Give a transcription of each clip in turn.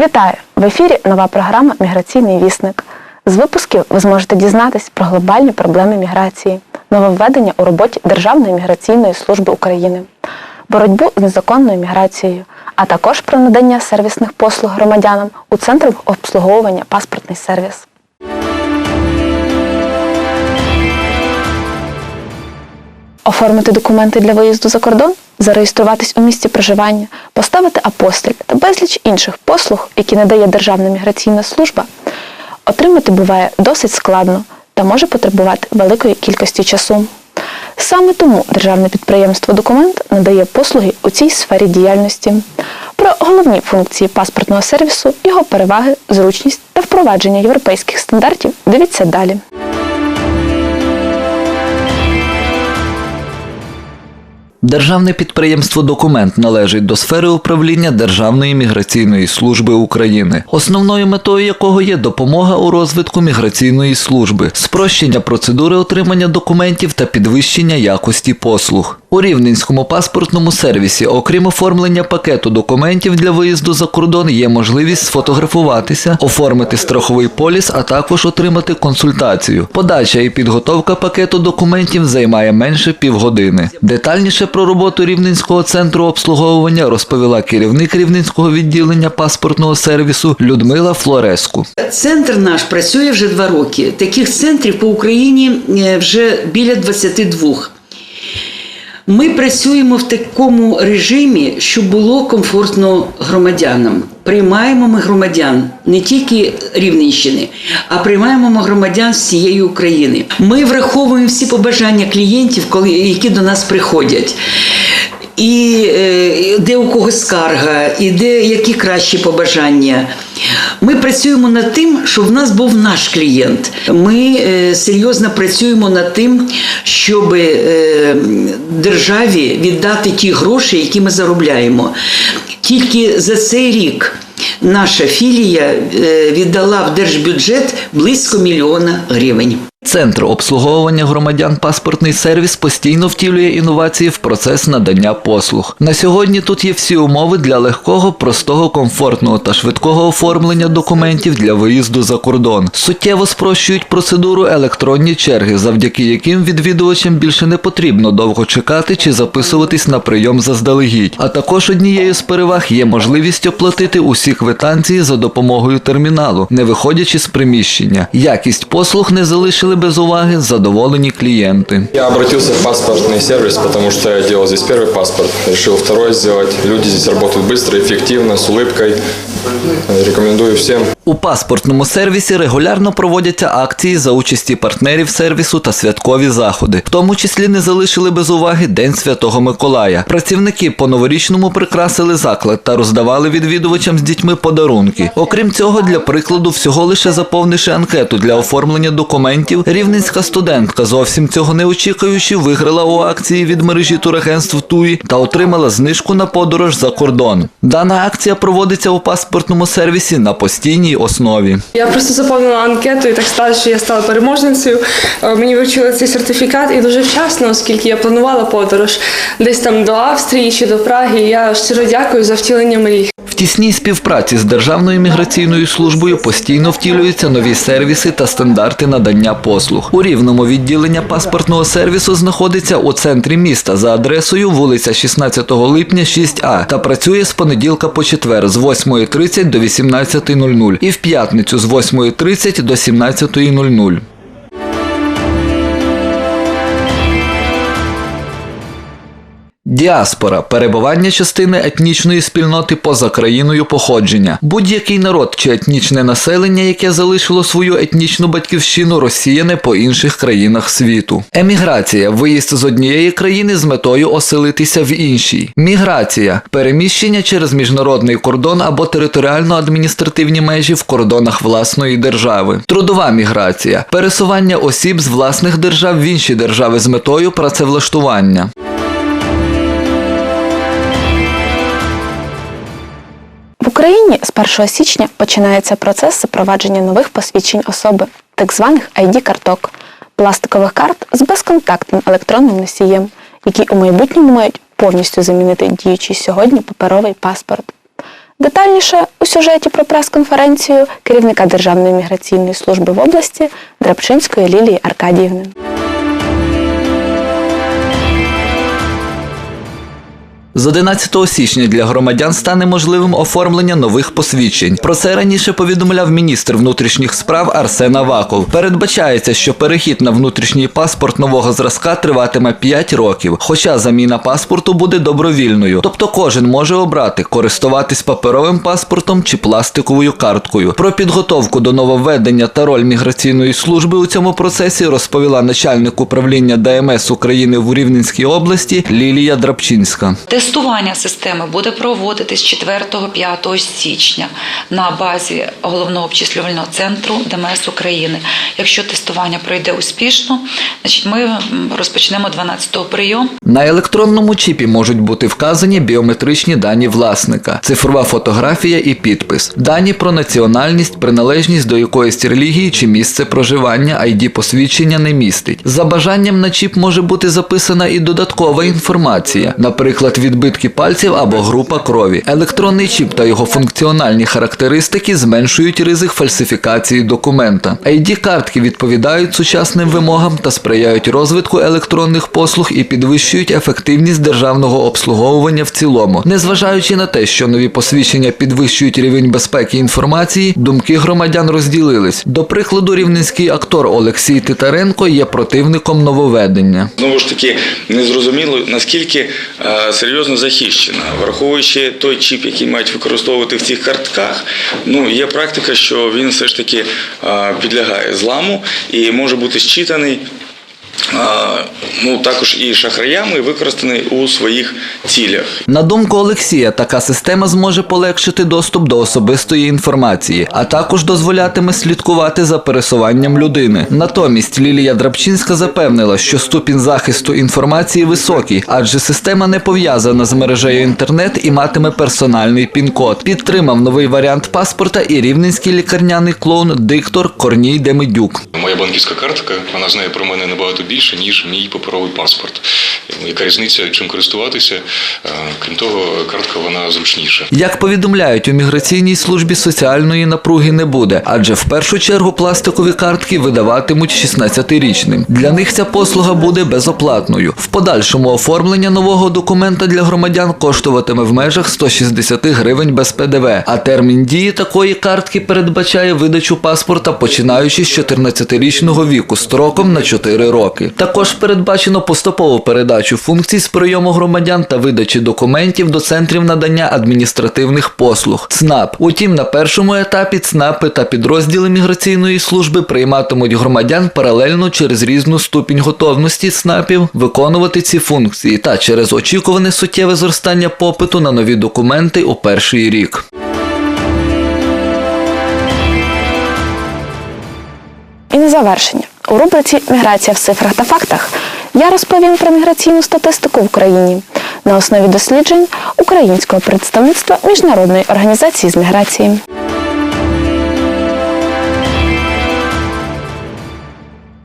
Вітаю! В ефірі нова програма Міграційний вісник. З випусків ви зможете дізнатись про глобальні проблеми міграції, нововведення у роботі Державної міграційної служби України, боротьбу з незаконною міграцією, а також про надання сервісних послуг громадянам у центрах обслуговування паспортний сервіс. Оформити документи для виїзду за кордон, зареєструватись у місці проживання, поставити апостиль та безліч інших послуг, які надає Державна міграційна служба, отримати буває досить складно та може потребувати великої кількості часу. Саме тому державне підприємство Документ надає послуги у цій сфері діяльності. Про головні функції паспортного сервісу, його переваги, зручність та впровадження європейських стандартів дивіться далі. Державне підприємство Документ належить до сфери управління Державної міграційної служби України, основною метою якого є допомога у розвитку міграційної служби, спрощення процедури отримання документів та підвищення якості послуг. У Рівненському паспортному сервісі, окрім оформлення пакету документів для виїзду за кордон, є можливість сфотографуватися, оформити страховий поліс, а також отримати консультацію. Подача і підготовка пакету документів займає менше півгодини. Детальніше про роботу Рівненського центру обслуговування розповіла керівник Рівненського відділення паспортного сервісу Людмила Флореску. Центр наш працює вже два роки. Таких центрів по Україні е, вже біля 22. Ми працюємо в такому режимі, щоб було комфортно громадянам. Приймаємо ми громадян не тільки Рівненщини, а приймаємо ми громадян всієї України. Ми враховуємо всі побажання клієнтів, коли які до нас приходять. І е, де у кого скарга, і де які кращі побажання. Ми працюємо над тим, щоб в нас був наш клієнт. Ми е, серйозно працюємо над тим, щоб е, державі віддати ті гроші, які ми заробляємо. Тільки за цей рік наша філія віддала в держбюджет близько мільйона гривень. Центр обслуговування громадян паспортний сервіс постійно втілює інновації в процес надання послуг. На сьогодні тут є всі умови для легкого, простого, комфортного та швидкого оформлення документів для виїзду за кордон. Суттєво спрощують процедуру електронні черги, завдяки яким відвідувачам більше не потрібно довго чекати чи записуватись на прийом заздалегідь. А також однією з переваг є можливість оплатити усі квитанції за допомогою терміналу, не виходячи з приміщення. Якість послуг не залишили без уваги задоволені клієнти. Я обратился в паспортный сервис, потому что я делал здесь первый паспорт, решил второй сделать. Люди здесь работают быстро, эффективно, с улыбкой. Рекомендую всем. У паспортному сервісі регулярно проводяться акції за участі партнерів сервісу та святкові заходи. В тому числі не залишили без уваги День Святого Миколая. Працівники по-новорічному прикрасили заклад та роздавали відвідувачам з дітьми подарунки. Окрім цього, для прикладу, всього лише заповнивши анкету для оформлення документів, рівненська студентка, зовсім цього не очікуючи, виграла у акції від мережі турагентств ТУІ та отримала знижку на подорож за кордон. Дана акція проводиться у паспортному сервісі на постійній основі. Я просто заповнила анкету і так сталося, що я стала переможницею. Е, Мені вручили цей сертифікат і дуже вчасно, оскільки я планувала подорож десь там до Австрії чи до Праги. Я щиро дякую за втілення мрій. В тісній співпраці з Державною міграційною службою постійно втілюються нові сервіси та стандарти надання послуг. У рівному відділення паспортного сервісу знаходиться у центрі міста за адресою вулиця 16 липня, 6А та працює з понеділка по четвер з 8.30 до 18.00 і в п'ятницю з 8.30 до 17.00. Діаспора перебування частини етнічної спільноти поза країною походження. Будь-який народ чи етнічне населення, яке залишило свою етнічну батьківщину, розсіяне по інших країнах світу. Еміграція виїзд з однієї країни з метою оселитися в іншій. Міграція переміщення через міжнародний кордон або територіально-адміністративні межі в кордонах власної держави. Трудова міграція пересування осіб з власних держав в інші держави з метою працевлаштування. Україні з 1 січня починається процес запровадження нових посвідчень особи, так званих ID-карток, пластикових карт з безконтактним електронним носієм, які у майбутньому мають повністю замінити діючий сьогодні паперовий паспорт. Детальніше у сюжеті про прес-конференцію керівника Державної міграційної служби в області Драбчинської Лілії Аркадіївни. З 11 січня для громадян стане можливим оформлення нових посвідчень. Про це раніше повідомляв міністр внутрішніх справ Арсен Аваков. Передбачається, що перехід на внутрішній паспорт нового зразка триватиме 5 років, хоча заміна паспорту буде добровільною. Тобто кожен може обрати користуватись паперовим паспортом чи пластиковою карткою. Про підготовку до нововведення та роль міграційної служби у цьому процесі розповіла начальник управління ДМС України в Рівненській області Лілія Драбчинська. Тестування системи буде проводитись 4-5 січня на базі головного обчислювального центру ДМС України. Якщо тестування пройде успішно, значить ми розпочнемо 12-го прийом. На електронному чіпі можуть бути вказані біометричні дані власника, цифрова фотографія і підпис, дані про національність, приналежність до якоїсь релігії чи місце проживання, ID посвідчення не містить. За бажанням на чіп може бути записана і додаткова інформація, наприклад, відбитки пальців або група крові. Електронний чіп та його функціональні характеристики зменшують ризик фальсифікації документа. ID-картки відповідають сучасним вимогам та сприяють розвитку електронних послуг і підвищують ефективність державного обслуговування в цілому. Незважаючи на те, що нові посвідчення підвищують рівень безпеки інформації, думки громадян розділились. До прикладу, рівненський актор Олексій Титаренко є противником нововведення. Знову ж таки, незрозуміло наскільки е, серйозно захищена, враховуючи той чіп, який мають використовувати в цих картках. Ну є практика, що він все ж таки підлягає зламу і може бути зчитаний. Ну, також і шахраями використаний у своїх цілях. На думку Олексія, така система зможе полегшити доступ до особистої інформації, а також дозволятиме слідкувати за пересуванням людини. Натомість Лілія Драбчинська запевнила, що ступінь захисту інформації високий, адже система не пов'язана з мережею інтернет і матиме персональний пін-код. Підтримав новий варіант паспорта і рівненський лікарняний клоун диктор Корній Демидюк. Моя банківська картка, вона знає про мене набагато більше, ніж мій паперовий паспорт. Яка різниця, чим користуватися? Е, Крім того, картка вона зручніша. Як повідомляють, у міграційній службі соціальної напруги не буде, адже в першу чергу пластикові картки видаватимуть 16-річним. Для них ця послуга буде безоплатною. В подальшому оформлення нового документа для громадян коштуватиме в межах 160 гривень без ПДВ, а термін дії такої картки передбачає видачу паспорта починаючи з 14-річного віку строком на 4 роки. Також передбачено поступову передачу функцій з прийому громадян та видачі документів до центрів надання адміністративних послуг ЦНАП. Утім, на першому етапі ЦНАПи та підрозділи міграційної служби прийматимуть громадян паралельно через різну ступінь готовності ЦНАПів виконувати ці функції та через очікуване суттєве зростання попиту на нові документи у перший рік. І на завершення. У рубриці Міграція в цифрах та фактах я розповім про міграційну статистику в Україні на основі досліджень українського представництва Міжнародної організації з міграції.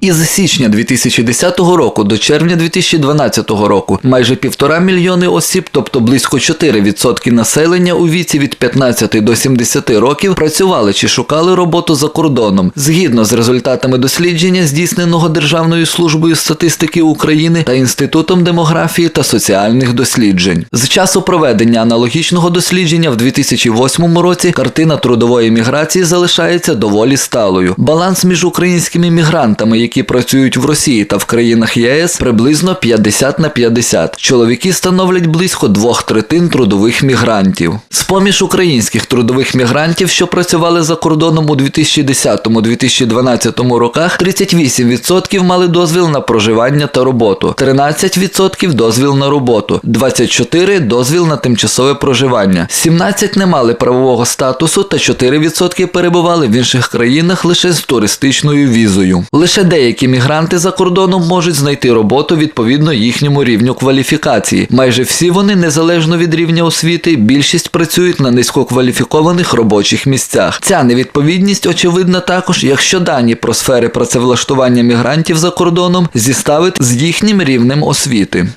Із січня 2010 року до червня 2012 року майже півтора мільйони осіб, тобто близько 4% населення у віці від 15 до 70 років, працювали чи шукали роботу за кордоном. Згідно з результатами дослідження, здійсненого Державною службою статистики України та Інститутом демографії та соціальних досліджень. З часу проведення аналогічного дослідження в 2008 році картина трудової міграції залишається доволі сталою. Баланс між українськими мігрантами, які працюють в Росії та в країнах ЄС, приблизно 50 на 50. Чоловіки становлять близько двох третин трудових мігрантів. З поміж українських трудових мігрантів, що працювали за кордоном у 2010-2012 роках, 38% мали дозвіл на проживання та роботу, 13% дозвіл на роботу, 24% дозвіл на тимчасове проживання, 17% не мали правового статусу та 4% перебували в інших країнах лише з туристичною візою. Лише деякі мігранти за кордоном можуть знайти роботу відповідно їхньому рівню кваліфікації. Майже всі вони, незалежно від рівня освіти, більшість працюють на низькокваліфікованих робочих місцях. Ця невідповідність очевидна також, якщо дані про сфери працевлаштування мігрантів за кордоном зіставити з їхнім рівнем освіти.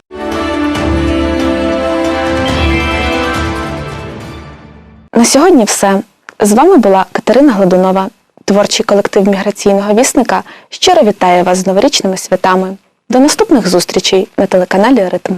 На сьогодні все. З вами була Катерина Гладунова. Творчий колектив міграційного вісника щиро вітає вас з новорічними святами. До наступних зустрічей на телеканалі Ритм.